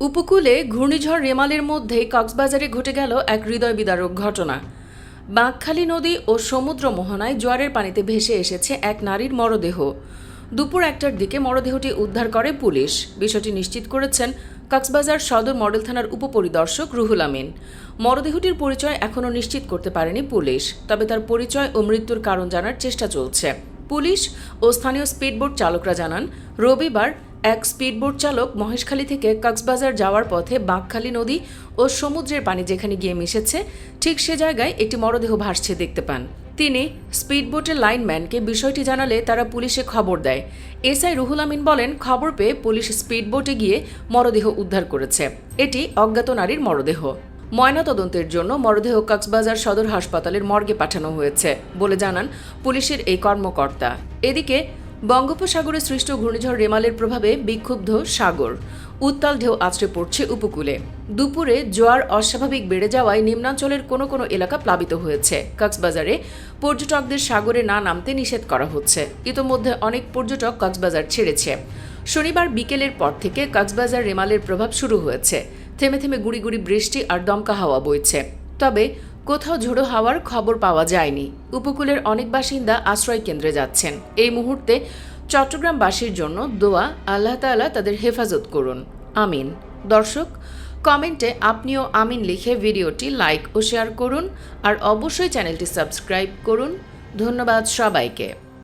উপকূলে ঘূর্ণিঝড় রেমালের মধ্যেই কক্সবাজারে ঘটে গেল এক হৃদয় বিদারক ঘটনা। বাঁকখালী নদী ও সমুদ্র মোহনায় জোয়ারের পানিতে ভেসে এসেছে এক নারীর মরদেহ। দুপুর একটার দিকে মরদেহটি উদ্ধার করে পুলিশ। বিষয়টি নিশ্চিত করেছেন কক্সবাজার সদর মডেল থানার উপপরিদর্শক রুহুল আমিন। মরদেহটির পরিচয় এখনও নিশ্চিত করতে পারেনি পুলিশ, তবে তার পরিচয় ও মৃত্যুর কারণ জানার চেষ্টা চলছে। পুলিশ ও স্থানীয় স্পিডবোট চালকরা জানান, রবিবার এক স্পিডবোট চালক মহেশখালী থেকে কক্সবাজার যাওয়ার পথে বাঁকখালী নদী ও সমুদ্রের পানি যেখানে গিয়ে মিশেছে, ঠিক সে জায়গায় একটি মরদেহ ভাসছে দেখতে পান। তিনি স্পিডবোটের লাইনম্যানকে বিষয়টি জানালে তারা পুলিশে খবর দেয়। এসআই রুহুল আমিন বলেন, খবর পেয়ে পুলিশ স্পিডবোটে গিয়ে মরদেহ উদ্ধার করেছে। এটি অজ্ঞাত নারীর মরদেহ। ময়নাতদন্তের জন্য মরদেহ কক্সবাজার সদর হাসপাতালের মর্গে পাঠানো হয়েছে বলে জানান পুলিশের এই কর্মকর্তা। এদিকে বঙ্গোপসাগরে সৃষ্ট ঘূর্ণিঝড় রেমালের প্রভাবে বিক্ষুব্ধ সাগর। উত্তাল ঢেউ আছড়ে পড়ছে উপকূলে। দুপুরে জোয়ার অস্বাভাবিক বেড়ে যাওয়ায় নিম্নাঞ্চলের কোনো কোনো এলাকা প্লাবিত হয়েছে। কক্সবাজারে পর্যটকদের সাগরে না নামতে নিষেধ করা হচ্ছে। ইতোমধ্যে অনেক পর্যটক কক্সবাজার ছেড়েছে। শনিবার বিকেলের পর থেকে কক্সবাজার রেমালের প্রভাব শুরু হয়েছে। থেমে থেমে গুড়ি গুড়ি বৃষ্টি আর দমকা হাওয়া বইছে। তবে কোথাও ঝোড়ো হাওয়ার খবর পাওয়া যায়নি। উপকূলের অনেক বাসিন্দা আশ্রয় কেন্দ্রে যাচ্ছেন। এই মুহূর্তে চট্টগ্রামবাসীর জন্য দোয়া আল্লাহ তালা তাদের হেফাজত করুন। আমিন। দর্শক, কমেন্টে আপনিও আমিন লিখে ভিডিওটি লাইক ও শেয়ার করুন আর অবশ্যই চ্যানেলটি সাবস্ক্রাইব করুন। ধন্যবাদ সবাইকে।